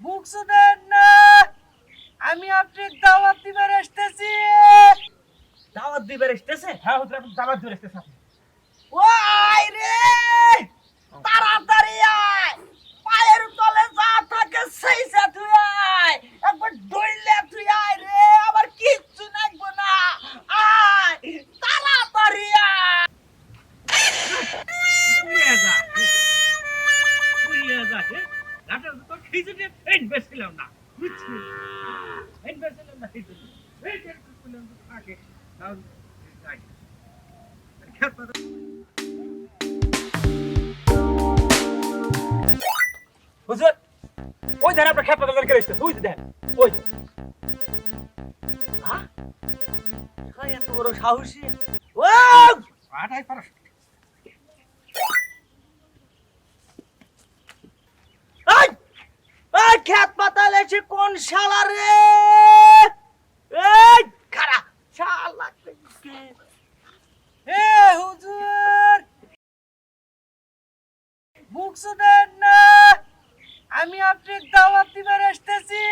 মুখ শুনেন না। আমি আপনি দাওয়াত দিবার আসতেছি। দাওয়াত দিবার আসতেছে? হ্যাঁ হুজুর আপনি দাওয়াত দিবার আসতেছে। ও আয় রে! হুজুর, ওই ধারে আপনার পাতা দরকার এসছে ওই যে দেখেন, ওই হ্যাঁ? এত বড় সাহসী। ও আটাই পারস এই খেত পাতাল এসে কোন শালা রে? এই খারা শালা হে হুজুর! মুখ শুনেন না? আমি আপনি দাওয়াত দিবার আসতেছি।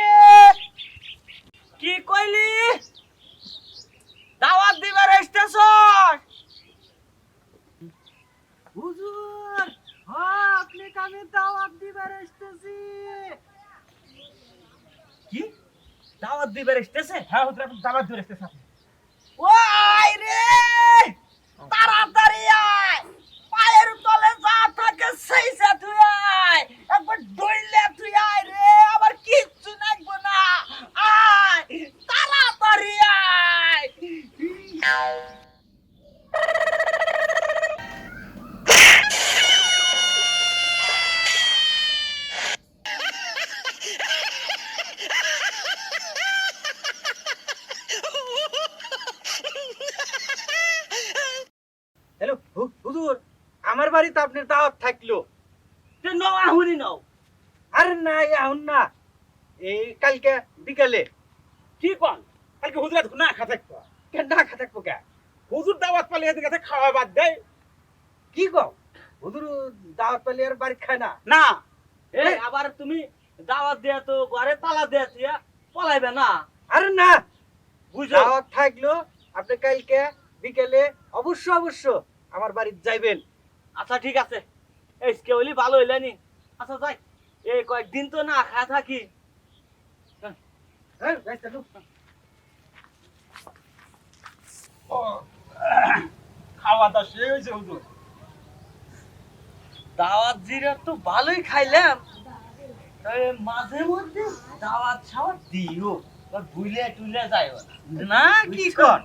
কি কইলি? দাওয়াত দিবার আসতেছ? হুজুর হ্যাঁ আপনি আমি দাওয়াত দিবার আসতেছি। কি? দাওয়াত দিবার এসতেছে হ্যাঁ হুজুর আপনি দাবাত ধরে আসতেছে আপনি। ও আয় রে! তাড়াতাড়ি আয়! পায়ের তলে যা থাকে সেই তুই আয়! একবার দৌড়লে তুই হুজুর আমার বাড়িতে আপনার দাওয়াত থাকল। তুই নাও আহুনি নাও। আরে না এখন না। এই কালকে বিকালে। কি কন কালকে হুজুর না খা থাকব কেন না খা থাকব কে? হুজুর দাওয়াত পালে এদের কাছে খাওয়া বাদ দেয়। কি কও? হুজুর দাওয়াত পালে আর বাড়ি খায় না। না। এই আবার তুমি দাওয়াত দেয়া তো ঘরে তালা দেয়া দিয়া পলাইবে না। আরে না। বুঝো। দাওয়াত থাকল আপনি কালকে বিকেলে অবশ্য অবশ্য আমার বাড়িতে যাইবেন। আচ্ছা ঠিক আছে। এই কে হইলি ভালো হইলে নি। আচ্ছা যাই। এই কয়েকদিন তো না খা থাকি। হ্যাঁ। খাওয়া দাওয়া শেষ হয়েছে হুজুর। দাওয়াত জিরা তো ভালোই খাইলাম। তবে মাঝে মধ্যে দাওয়াত সাওয়াত দিও। বা ভুলে টুলে যাইও না। কি কর?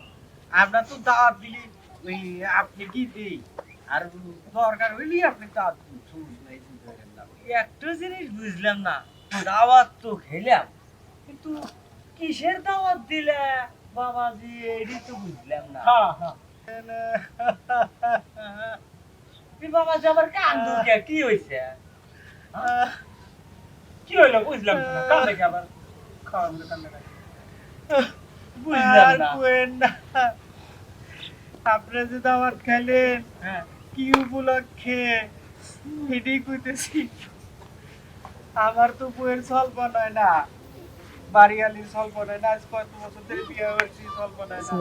আপনার তো দাওয়াত দিলি। ওই আপনি কি দিই? আর দরকার হইলি আপনি দাওয়াত দিন, সমস্যা নাই, চিন্তা করেন না। একটা জিনিস বুঝলাম না দাওয়াত তো খেলাম কিন্তু কিসের দাওয়াত দিলে? বাবাজি এডি তো বুঝলাম না। হ্যাঁ হ্যাঁ। বাবাজি আবার কান্দু কে কি হইছে? কি হইল বুঝলাম না কাল থেকে আবার। খাওয়া। বুঝলাম না। আপনি যে দাওয়াত খাইলেন হ্যাঁ। কি উপলক্ষে? কইতেছি আমার তো বইয়ের স্বল্প নয় না। বাড়িয়ালির স্বল্প নয় না। আজ কত বছর ধরে বিয়ে করছি স্বল্প নয় না।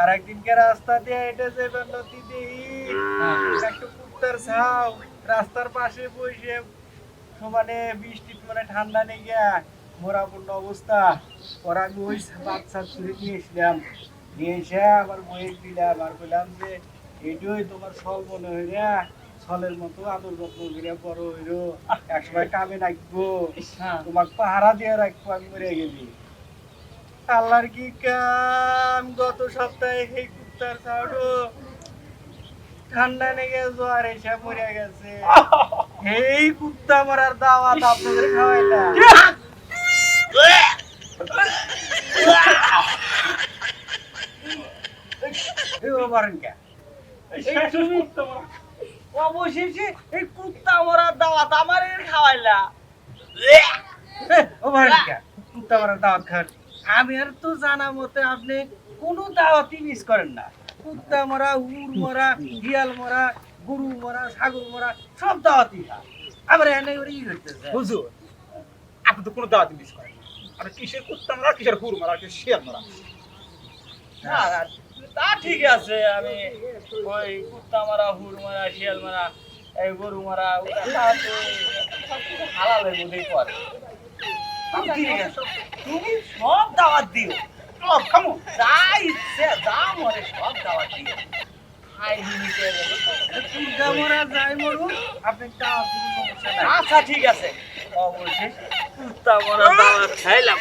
আর একদিনকে রাস্তা দিয়ে হেঁটে যাবেন নদী দেই একটা কুত্তার ছাও রাস্তার পাশে বসে সমানে বৃষ্টি মানে ঠান্ডা নেই গিয়া মোরাপূর্ণ অবস্থা। ওরা আমি ওই বাচ্চা ছুরি নিয়ে এসলাম। নিয়ে এসে আমার বইয়ের দিলাম আর বললাম যে এটাই তোমার ফল মনে হইরা ছলের মতো আদর যত্ন করে বড় হইরো একসময় কামে রাখব হ্যাঁ। তোমার পাহারা দিয়ে রাখব আমি মরে গেলি আল্লাহর কি কাম? গত সপ্তাহে এই কুত্তার ছাড়ো ঠান্ডা লেগে জ্বর এসে মরে গেছে। এই কুত্তা মরার দাওয়াত আপনাদের খাওয়াইলাম। মারেন কে? অবশেষে এই কুত্তা মরার দাওয়াত আমার খাওয়াইলা। ও মারেন কে? কুত্তা মরার দাওয়াত খান আমি আর তো জানা মতে আপনি কোনো দাওয়াতই মিস করেন না। কুত্তা মরা উর মরা শিয়াল মরা গরু মরা ছাগল মরা সব দাওয়াতই খান আবার এনে করে ই করতেছে হুজুর আপনি তো কোনো দাওয়াত মিস করেন। আর কিসের কুত্তা মারা কিসের হুর মারা কিসের শিয়াল মারা? না তা ঠিক আছে আমি ওই কুত্তা মারা হুর মারা শিয়াল মারা এই গরু মারা হালালের মধ্যেই আচ্ছা, আছে তুমি সব দাওয়াত দিও। সব খামো যা ইচ্ছে যা মরে সব দাওয়াত দিও। আচ্ছা ঠিক আছে। অবশ্যই দাওয়াত খাইলাম।